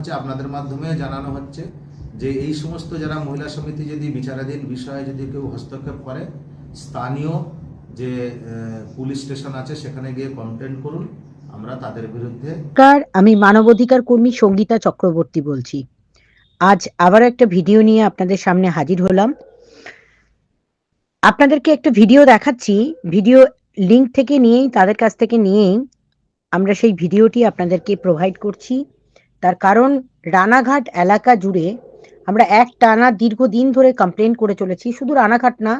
হচ্ছে আপনাদের মাধ্যমে জানানো হচ্ছে যে এই সমস্ত যারা মহিলা সমিতি যদি বিচারাধীন বিষয়ে যদি কেউ হস্তক্ষেপ করে, স্থানীয় যে পুলিশ স্টেশন আছে সেখানে গিয়ে কমপ্লেন করুন, আমরা তাদের বিরুদ্ধে আমি মানবাধিকার কর্মী সঙ্গীতা চক্রবর্তী বলছি। আজ আবার একটা ভিডিও নিয়ে আপনাদের সামনে হাজির হলাম। আপনাদেরকে একটা ভিডিও দেখাচ্ছি। ভিডিও লিংক থেকে নিয়েই, তাদের কাছ থেকে নিয়েই আমরা সেই ভিডিওটি আপনাদেরকে প্রোভাইড করছি। তার কারণ রানাঘাট এলাকা জুড়ে আমরা এক টানা দীর্ঘদিন ধরে কমপ্লেন করে চলেছি। শুধু রানাঘাট না,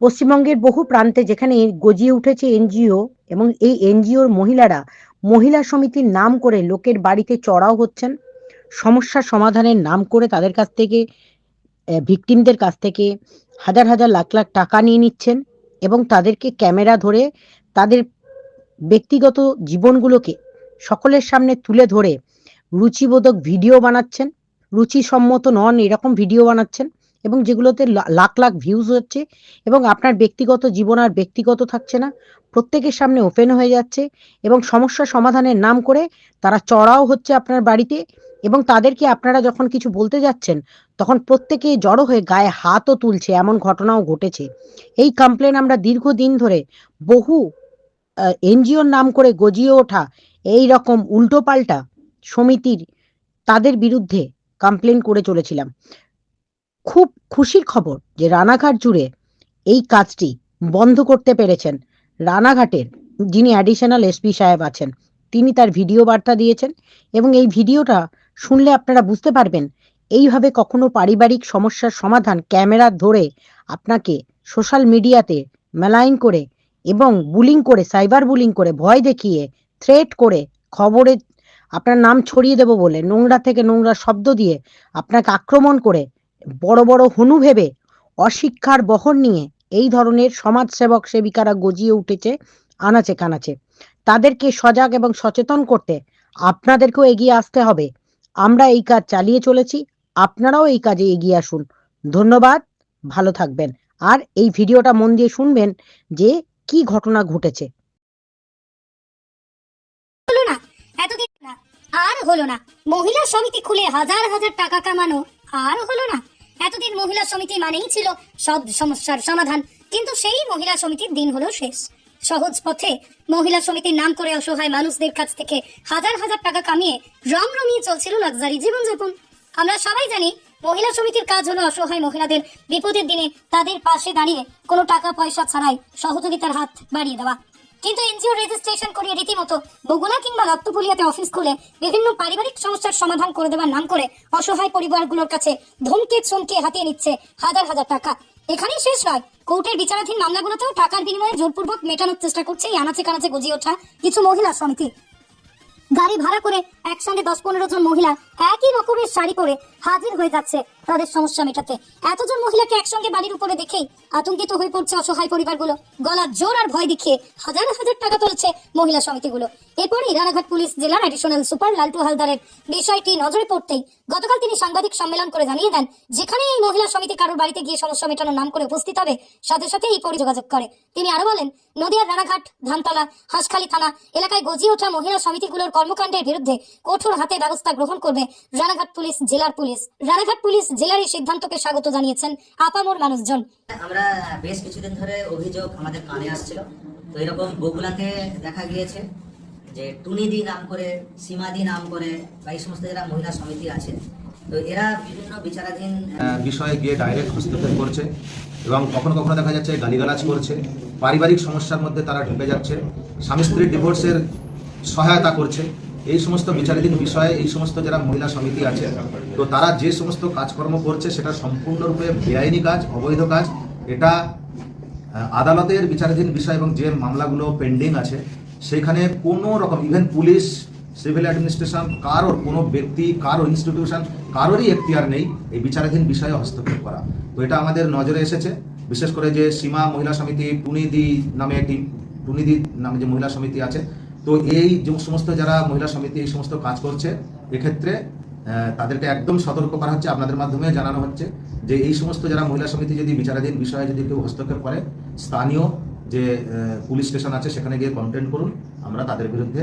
পশ্চিমবঙ্গের বহু প্রান্তে যেখানে গজিয়ে উঠেছে এনজিও এবং এই এনজিওর মহিলারা মহিলা সমিতির নাম করে লোকের বাড়িতে চড়াও হচ্ছেন। সমস্যা সমাধানের নাম করে তাদের কাছ থেকে ভিকটিমদের কাছ থেকে হাজার হাজার লাখ লাখ টাকা নিয়ে নিচ্ছেন এবং তাদেরকে ক্যামেরা ধরে তাদের ব্যক্তিগত জীবনগুলোকে সকলের সামনে তুলে ধরে রুচিবোধক ভিডিও বানাচ্ছেন, রুচিসম্মত নন এরকম ভিডিও বানাচ্ছেন এবং যেগুলোতে লাখ লাখ ভিউজ হচ্ছে এবং আপনার ব্যক্তিগত জীবন আর ব্যক্তিগত থাকছে না, প্রত্যেকের সামনে ওপেন হয়ে যাচ্ছে এবং সমস্যা সমাধানের নাম করে তারা চড়াও হচ্ছে আপনার বাড়িতে এবং তাদেরকে আপনারা যখন কিছু বলতে যাচ্ছেন, তখন প্রত্যেকে জড়ো হয়ে গায়ে হাতও তুলছে, এমন ঘটনাও ঘটেছে। এই কমপ্লেন আমরা দীর্ঘদিন ধরে বহু এনজিওর নাম করে গজিয়ে ওঠা এই রকম উল্টোপাল্টা সমিতির তাদের বিরুদ্ধে কমপ্লেন করে চলেছিলাম। খুব খুশির খবর যে রানাঘাট জুড়ে এই কাজটি বন্ধ করতে পেরেছেন। রানাঘাটের যিনি অ্যাডিশনাল এসপি সাহেব আছেন, তিনি তার ভিডিও বার্তা দিয়েছেন এবং এই ভিডিওটা শুনলে আপনারা বুঝতে পারবেন এইভাবে কখনো পারিবারিক সমস্যার সমাধান ক্যামেরা ধরে আপনাকে সোশ্যাল মিডিয়াতে মেলাইন করে এবং বুলিং করে সাইবার বুলিং করে, ভয় দেখিয়ে থ্রেট করে খবরে আপনার নাম ছড়িয়ে দেব বলে নোংরা থেকে নোংরা শব্দ দিয়ে আপনাকে আক্রমণ করে বড় বড় হনু ভেবে অশিক্ষার বহর নিয়ে এই ধরনের সমাজসেবক সেবিকারা গজিয়ে উঠেছে আনাচে কানাচে। তাদেরকে সজাগ এবং সচেতন করতে আপনাদেরকেও এগিয়ে আসতে হবে। আমরা এই কাজ চালিয়ে চলেছি, আপনারাও এই কাজে এগিয়ে আসুন। ধন্যবাদ, ভালো থাকবেন। আর এই ভিডিওটা মন দিয়ে শুনবেন যে কি ঘটনা ঘটেছে হলো না এতদিন না আর হলো না। মহিলা সমিতি খুলে হাজার হাজার টাকা কামানো আর হলো না। এতদিন মহিলা সমিতি মানেই ছিল সব সমস্যার সমাধান। কিন্তু সেই মহিলা সমিতির দিন হলো শেষ। সহজ পথে মহিলা সমিতির নাম করে অসহায় মানুষদের কাছ থেকে হাজার হাজার টাকা কামিয়ে রমরমিয়ে চলছিল লাক্সারি জীবনযাপন। আমরা সবাই জানি, মহিলা সমিতির কাজ হলো অসহায় মহিলাদের বিপদের দিনে তাদের পাশে দাঁড়িয়ে কোনো টাকা পয়সা ছাড়াই সহযোগিতার হাত বাড়িয়ে দেওয়া। কিন্তু এনজিও রেজিস্ট্রেশন করিয়ে রীতিমতো বগুড়া কিংবা রক্তপুলিয়াতে অফিস খুলে বিভিন্ন পারিবারিক সমস্যার সমাধান করে দেওয়ার নাম করে অসহায় পরিবারগুলোর কাছে ধমকে চমকে হাতিয়ে নিচ্ছে হাজার হাজার টাকা। এখানেই শেষ নয়। কোর্টের বিচারাধীন মামলাগুলোতেও টাকার বিনিময়ে জোরপূর্বক মেটানোর চেষ্টা করছে এই আনাচে কানাচে গজিয়ে ওঠা কিছু মহিলা সমিতি। গাড়ি ভাড়া করে একসঙ্গে দশ পনেরো জন মহিলা একই রকমের শাড়ি পরে হাজির হয়ে যাচ্ছে তাদের সমস্যা মেটাতে। এতজন মহিলাকে একসঙ্গে বাড়ির উপরে দেখেই আতঙ্কিত হয়ে পড়ছে অসহায় পরিবারগুলো। গলা জোর আর ভয় দেখিয়ে হাজার হাজার টাকা তুলছে মহিলা সমিতিগুলো। এরপরই রানাঘাট পুলিশ জেলার অ্যাডিশনাল সুপার লালটু হালদারের বিষয়টি নজরে পড়তেই গতকাল তিনি সাংবাদিক সম্মেলন করে জানিয়ে দেন যেখানে এই মহিলা সমিতি কারোর বাড়িতে গিয়ে সমস্যা মেটানোর নাম করে উপস্থিত হবে, সাথে সাথে এই পরি যোগাযোগ করে। তিনি আরও বলেন, নদিয়ার রানাঘাট, ধানতলা, হাঁসখালি থানা এলাকায় গজিয়ে ওঠা মহিলা সমিতিগুলোর কর্মকাণ্ডের বিরুদ্ধে কঠোর হাতে ব্যবস্থা গ্রহণ করবে রানাঘাট পুলিশ, জেলার পুলিশ। রানাঘাট পুলিশ জেলার এই সিদ্ধান্তকে স্বাগত জানিয়েছেন আপামোর মানুষজন। আমরা বেশ কিছুদিন ধরে অভিযোগ আমাদের কানে আসছিল। তো এরকম বগুলাতে দেখা গিয়েছে যে টুনিদি নাম করে সীমাদি নাম করে বা এই সমস্ত যারা মহিলা সমিতি আছে তো এরা বিভিন্ন বিচারাধীন বিষয়ে গিয়ে ডাইরেক্ট হস্তক্ষেপ করছে এবং কখনো কখনো দেখা যাচ্ছে গালিগালাজ করছে পারিবারিক সমস্যার মধ্যে তারা ঢুকে যাচ্ছে স্বামী স্ত্রীর ডিভোর্সের সহায়তা করছে। এই সমস্ত বিচারাধীন বিষয়ে এই সমস্ত যারা মহিলা সমিতি আছে, তো তারা যে সমস্ত কাজকর্ম করছে সেটা সম্পূর্ণরূপে বেআইনি কাজ, অবৈধ কাজ। এটা আদালতের বিচারাধীন বিষয় এবং যে মামলাগুলো পেন্ডিং আছে, সেখানে কোনো রকম ইভেন পুলিশ, সিভিল অ্যাডমিনিস্ট্রেশন, কারোর, কোনো ব্যক্তি, কারও ইনস্টিটিউশন কারোরই এখতিয়ার নেই এই বিচারাধীন বিষয়ে হস্তক্ষেপ করা। তো এটা আমাদের নজরে এসেছে। বিশেষ করে যে সীমা মহিলা সমিতি, টুনিদি নামে একটি, টুনিদি নামে যে মহিলা সমিতি আছে তো এই যে সমস্ত যারা মহিলা সমিতি, এই সমস্ত কাজ করছে, এক্ষেত্রে তাদেরকে একদম সতর্ক করা হচ্ছে, আপনাদের মাধ্যমে জানানো হচ্ছে যে এই সমস্ত যারা মহিলা সমিতি যদি বিচারাধীন বিষয়ে যদি কেউ হস্তক্ষেপ করে, স্থানীয় যে পুলিশ স্টেশন আছে, সেখানে গিয়ে কমপ্লেন করুন, আমরা তাদের বিরুদ্ধে